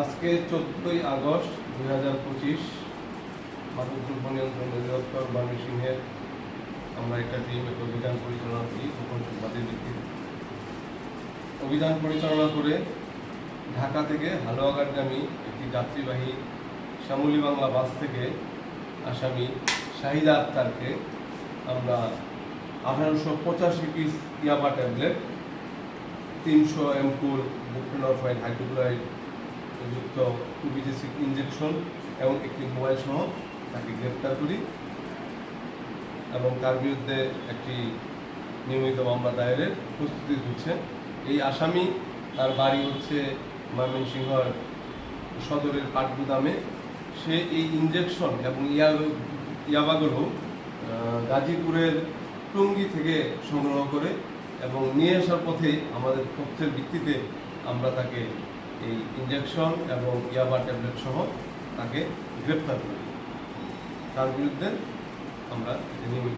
আজকে চোদ্দই আগস্ট দুই হাজার পঁচিশ, মাদক নিয়ন্ত্রণ অধিদপ্তর ময়মনসিংহের আমরা একটা টিম, একটা অভিযান পরিচালনা করি, গোপন সংবাদের ভিত্তিতে অভিযান পরিচালনা করে ঢাকা থেকে হালুয়াঘাটগামী একটি যাত্রীবাহী শ্যামলী বাংলা বাস থেকে আসামি শাহিদা আক্তারকে আমরা আঠারোশো পঁচাশি পিস ইয়াবা ট্যাবলেট, তিনশো এমপুল বুপ্রেনরফাইড হাইড্রোক্লোরাইড যুক্ত টুবিজিসিক ইঞ্জেকশন এবং একটি মোবাইল সহ তাকে গ্রেপ্তার করি এবং তার বিরুদ্ধে একটি নিয়মিত মামলা দায়েরের প্রস্তুতি হচ্ছে এই আসামি তার বাড়ি হচ্ছে ময়মনসিংহর সদরের পাটগুদামে। সে এই ইঞ্জেকশন এবং ইয়া ইয়াবাগুলো আহ, গাজীপুরের টুঙ্গি থেকে সংগ্রহ করে এবং নিয়ে আসার পথে আমাদের তথ্যের ভিত্তিতে আমরা তাকে এই ইঞ্জেকশন এবং ইয়াবা ট্যাবলেট সহ তাকে গ্রেপ্তার করি। তার বিরুদ্ধে আমরা